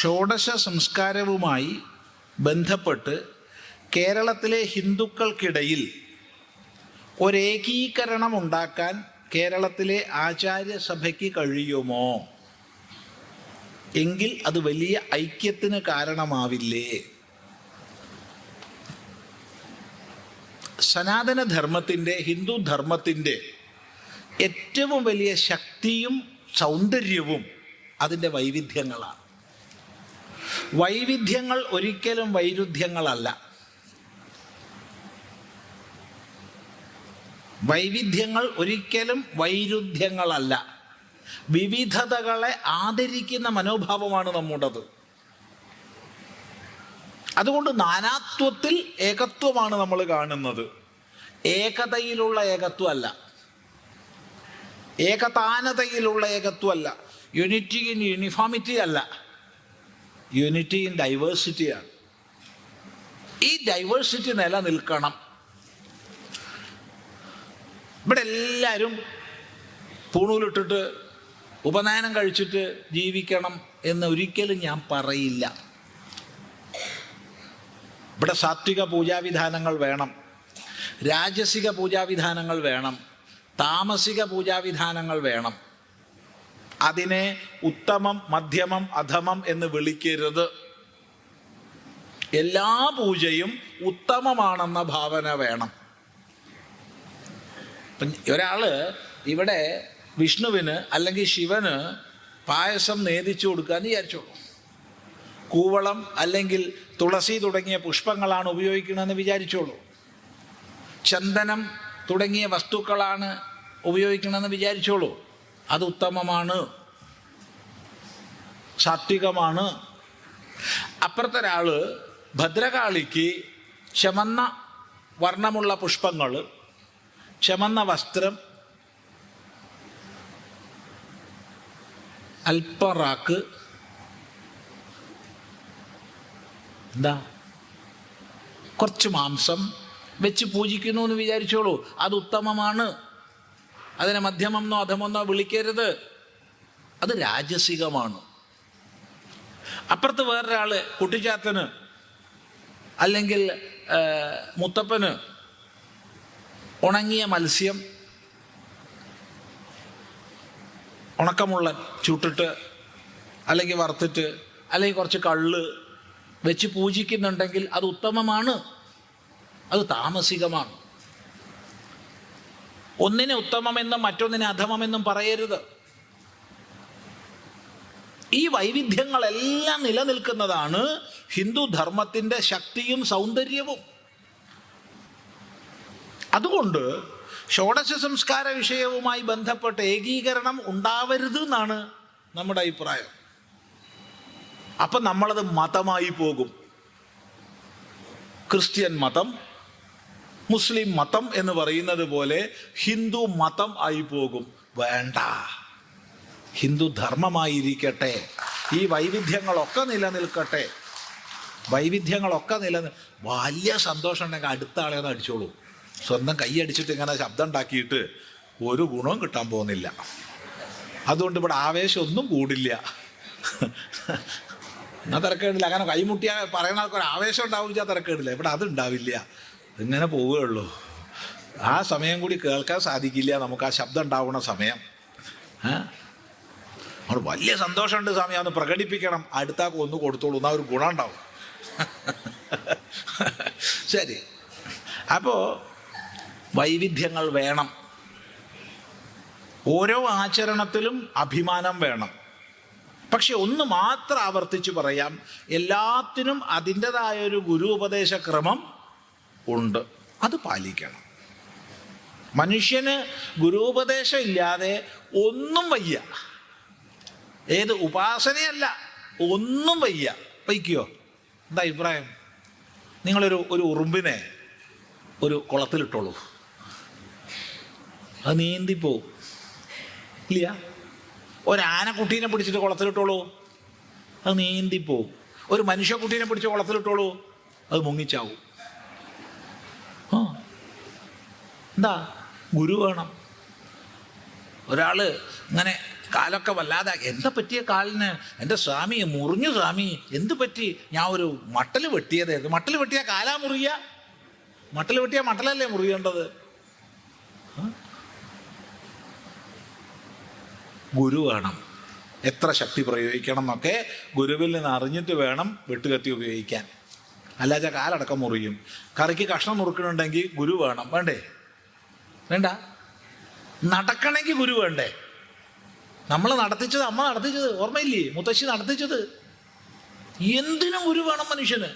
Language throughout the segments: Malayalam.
ഷോഡശ സംസ്കാരവുമായി ബന്ധപ്പെട്ട് കേരളത്തിലെ ഹിന്ദുക്കൾക്കിടയിൽ ഒരേകീകരണം ഉണ്ടാക്കാൻ കേരളത്തിലെ ആചാര്യസഭയ്ക്ക് കഴിയുമോ? എങ്കിൽ അത് വലിയ ഐക്യത്തിന് കാരണമാവില്ലേ? സനാതനധർമ്മത്തിന്റെ ഹിന്ദു ധർമ്മത്തിന്റെ ഏറ്റവും വലിയ ശക്തിയും സൗന്ദര്യവും അതിന്റെ വൈവിധ്യങ്ങളാണ്. വൈവിധ്യങ്ങൾ ഒരിക്കലും വൈരുദ്ധ്യങ്ങളല്ല. വൈവിധ്യങ്ങൾ ഒരിക്കലും വൈരുദ്ധ്യങ്ങളല്ല. വിവിധതകളെ ആദരിക്കുന്ന മനോഭാവമാണ് നമ്മുടേത്. അതുകൊണ്ട് നാനാത്വത്തിൽ ഏകത്വമാണ് നമ്മൾ കാണുന്നത്. ഏകതയിലുള്ള ഏകത്വമല്ല. ഏകതാനതയിലുള്ള ഏകത്വമല്ല. യൂണിറ്റി ഇൻ യൂണിഫോമിറ്റി അല്ല. യൂണിറ്റി ഇൻ ഡൈവേഴ്സിറ്റിയാണ് ഈ ഡൈവേഴ്സിറ്റി നിലനിൽക്കണം. ഇവിടെ എല്ലാവരും പൂണൂലിട്ടിട്ട് ഉപനയനം കഴിച്ചിട്ട് ജീവിക്കണം എന്ന് ഒരിക്കലും ഞാൻ പറയില്ല. ഇവിടെ സാത്വിക പൂജാവിധാനങ്ങൾ വേണം. രാജസിക പൂജാവിധാനങ്ങൾ വേണം. താമസിക പൂജാവിധാനങ്ങൾ വേണം. അതിനെ ഉത്തമം മധ്യമം അധമം എന്ന് വിളിക്കരുത്. എല്ലാ പൂജയും ഉത്തമമാണെന്ന ഭാവന വേണം. ഒരാൾ ഇവിടെ വിഷ്ണുവിന് അല്ലെങ്കിൽ ശിവന് പായസം നേദിച്ചു കൊടുക്കാന്ന് വിചാരിച്ചോളൂ കൂവളം അല്ലെങ്കിൽ തുളസി തുടങ്ങിയ പുഷ്പങ്ങളാണ് ഉപയോഗിക്കണമെന്ന് വിചാരിച്ചോളൂ. ചന്ദനം തുടങ്ങിയ വസ്തുക്കളാണ് ഉപയോഗിക്കണമെന്ന് വിചാരിച്ചോളൂ. അത് ഉത്തമമാണ്. സാത്വികമാണ്. അപ്പുറത്തെ ഒരാൾ ഭദ്രകാളിക്ക് ചമന്ന വർണമുള്ള പുഷ്പങ്ങൾ ചമന്ന വസ്ത്രം അല്പറാക്ക് എന്താ? കുറച്ച് മാംസം വെച്ച് പൂജിക്കുന്നു എന്ന് വിചാരിച്ചോളൂ. അത് ഉത്തമമാണ്. അതിനെ മധ്യമമെന്നോ അധമെന്നോ വിളിക്കരുത്. അത് രാജസികമാണ്. അപ്പുറത്ത് വേറൊരാൾ കുട്ടിച്ചാത്തന് അല്ലെങ്കിൽ മുത്തപ്പന് ഉണങ്ങിയ മത്സ്യം ഉണക്കമുള്ള ചുട്ടിട്ട് അല്ലെങ്കിൽ വറുത്തിട്ട് അല്ലെങ്കിൽ കുറച്ച് കള്ള് വെച്ച് പൂജിക്കുന്നുണ്ടെങ്കിൽ അത് ഉത്തമമാണ്. അത് താമസികമാണ്. ഒന്നിനെ ഉത്തമമെന്നും മറ്റൊന്നിനെ അധമമെന്നും പറയരുത്. ഈ വൈവിധ്യങ്ങളെല്ലാം നിലനിൽക്കുന്നതാണ് ഹിന്ദു ധർമ്മത്തിന്റെ ശക്തിയും സൗന്ദര്യവും. അതുകൊണ്ട് ഷോഡശ സംസ്കാര വിഷയവുമായി ബന്ധപ്പെട്ട് ഏകീകരണം ഉണ്ടാവരുത് എന്നാണ് നമ്മുടെ അഭിപ്രായം. അപ്പം നമ്മളത് മതമായി പോകും. ക്രിസ്ത്യൻ മതം മുസ്ലിം മതം എന്ന് പറയുന്നത് പോലെ ഹിന്ദു മതം ആയി പോകും വേണ്ട. ഹിന്ദു ധർമ്മമായിരിക്കട്ടെ. ഈ വൈവിധ്യങ്ങളൊക്കെ നിലനിൽക്കട്ടെ. വൈവിധ്യങ്ങളൊക്കെ നിലനിൽ വലിയ സന്തോഷം ഉണ്ടെങ്കിൽ അടുത്ത ആളെ ഒന്ന് അടിച്ചോളൂ. സ്വന്തം കൈയടിച്ചിട്ട് ഇങ്ങനെ ശബ്ദം ഉണ്ടാക്കിയിട്ട് ഒരു ഗുണവും കിട്ടാൻ പോകുന്നില്ല. അതുകൊണ്ട് ഇവിടെ ആവേശമൊന്നും കൂടില്ല. എന്നാ തിരക്കേടില്ല. അങ്ങനെ കൈമുട്ടിയാ പറയുന്ന ആൾക്കൊരു ആവേശം ഉണ്ടാവില്ല തിരക്കേടില്ല. ഇവിടെ അത് ഉണ്ടാവില്ല. ഇങ്ങനെ പോവുകയുള്ളൂ. ആ സമയം കൂടി കേൾക്കാൻ സാധിക്കില്ല. നമുക്ക് ആ ശബ്ദം ഉണ്ടാവുന്ന സമയം. നമ്മൾ വലിയ സന്തോഷമുണ്ട് സ്വാമി. അന്ന് പ്രകടിപ്പിക്കണം. അടുത്താക്ക് ഒന്ന് കൊടുത്തോളൂ. എന്നാൽ ഒരു ഗുണം ഉണ്ടാവും. ശരി. അപ്പോൾ വൈവിധ്യങ്ങൾ വേണം. ഓരോ ആചരണത്തിലും അഭിമാനം വേണം. പക്ഷെ ഒന്ന് മാത്രം ആവർത്തിച്ച് പറയാം. എല്ലാത്തിനും അതിന്റെതായ ഒരു ഗുരു ഉപദേശ ക്രമം ഉണ്ട്. അത് പാലിക്കണം. മനുഷ്യന് ഗുരുപദേശം ഇല്ലാതെ ഒന്നും വയ്യ. ഏത് ഉപാസനയല്ല ഒന്നും വയ്യ. വയ്ക്കുവോ എന്താ അഭിപ്രായം? നിങ്ങളൊരു ഒരു ഉറുമ്പിനെ ഒരു കുളത്തിലിട്ടോളൂ. അത് നീന്തിപ്പോവും. ഇല്ല. ഒരാനക്കുട്ടീനെ പിടിച്ചിട്ട് കുളത്തിലിട്ടോളൂ. അത് നീന്തിപ്പോവും. ഒരു മനുഷ്യക്കുട്ടീനെ പിടിച്ച് കുളത്തിലിട്ടോളൂ. അത് മുങ്ങിച്ചാവും ആ എന്താ? ഗുരു വേണം. ഒരാൾ ഇങ്ങനെ കാലൊക്കെ വല്ലാതെ എന്താ പറ്റിയ കാലിന്? എന്റെ സ്വാമി മുറിഞ്ഞു സ്വാമി. എന്ത് പറ്റി? ഞാൻ ഒരു മട്ടൽ വെട്ടിയതായിരുന്നു മട്ടൽ വെട്ടിയ കാലാ മുറിയ? മട്ടൽ വെട്ടിയ മട്ടലല്ലേ മുറിയേണ്ടത്? ഗുരു വേണം. എത്ര ശക്തി പ്രയോഗിക്കണം എന്നൊക്കെ ഗുരുവിൽ നിന്ന് അറിഞ്ഞിട്ട് വേണം വെട്ടുകത്തി ഉപയോഗിക്കാൻ. അല്ലാതെ കാലടക്കം മുറിയും. കറിക്ക് കഷ്ണം മുറുക്കണുണ്ടെങ്കിൽ ഗുരു വേണം. വേണ്ടേ? വേണ്ട. നടക്കണമെങ്കിൽ ഗുരു വേണ്ടേ? നമ്മൾ നടത്തിച്ചത് അമ്മ നടത്തിച്ചത് ഓർമ്മയില്ലേ? മുത്തശ്ശി നടത്തിച്ചത്. എന്തിനും ഗുരു വേണം മനുഷ്യന്.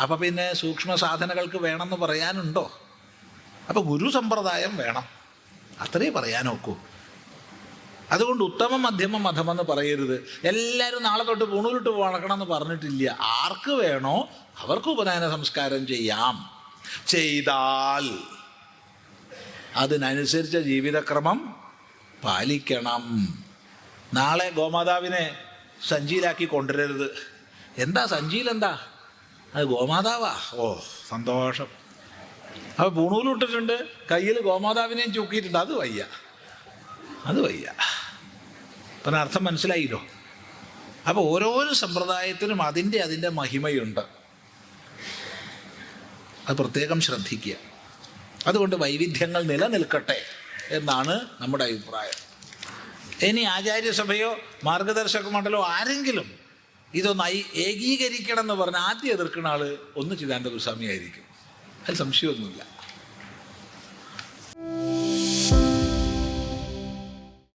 അപ്പൊ പിന്നെ സൂക്ഷ്മ സാധനകൾക്ക് വേണമെന്ന് പറയാനുണ്ടോ? അപ്പൊ ഗുരു സമ്പ്രദായം വേണം. അത്രേ പറയാൻ നോക്കൂ. അതുകൊണ്ട് ഉത്തമ മധ്യമ മതമെന്ന് പറയരുത്. എല്ലാവരും നാളെ തൊട്ട് പൂണൂരിട്ട് വളക്കണം എന്ന് പറഞ്ഞിട്ടില്ല. ആർക്ക് വേണോ അവർക്ക് ഉപനയന സംസ്കാരം ചെയ്യാം. ചെയ്താൽ അതിനനുസരിച്ച ജീവിതക്രമം പാലിക്കണം. നാളെ ഗോമാതാവിനെ സഞ്ചിയിലാക്കി കൊണ്ടുവരരുത്. എന്താ സഞ്ചിയിൽ എന്താ? അത് ഗോമാതാവാ. ഓ സന്തോഷം. അപ്പോൾ പൂണൂലിട്ടിട്ടുണ്ട് കയ്യിൽ ഗോമാതാവിനെയും ചൂക്കിയിട്ടുണ്ട്. അത് വയ്യ. അത് വയ്യ. അപ്പം അർത്ഥം മനസ്സിലായില്ലോ? അപ്പോൾ ഓരോരോ സമ്പ്രദായത്തിനും അതിന്റെ അതിന്റെ മഹിമയുണ്ട്. അത് പ്രത്യേകം ശ്രദ്ധിക്കുക. അതുകൊണ്ട് വൈവിധ്യങ്ങൾ നിലനിൽക്കട്ടെ എന്നാണ് നമ്മുടെ അഭിപ്രായം. ഇനി ആചാര്യസഭയോ മാർഗദർശക മണ്ഡലോ ആരെങ്കിലും ഇതൊന്ന് ഏകീകരിക്കണം എന്ന് പറഞ്ഞാൽ ആദ്യം എതിർക്കുന്ന ആൾ ഒന്ന് ചിദാനന്ദ ഗുസ്വാമി ആയിരിക്കും. അതിൽ സംശയമൊന്നുമില്ല.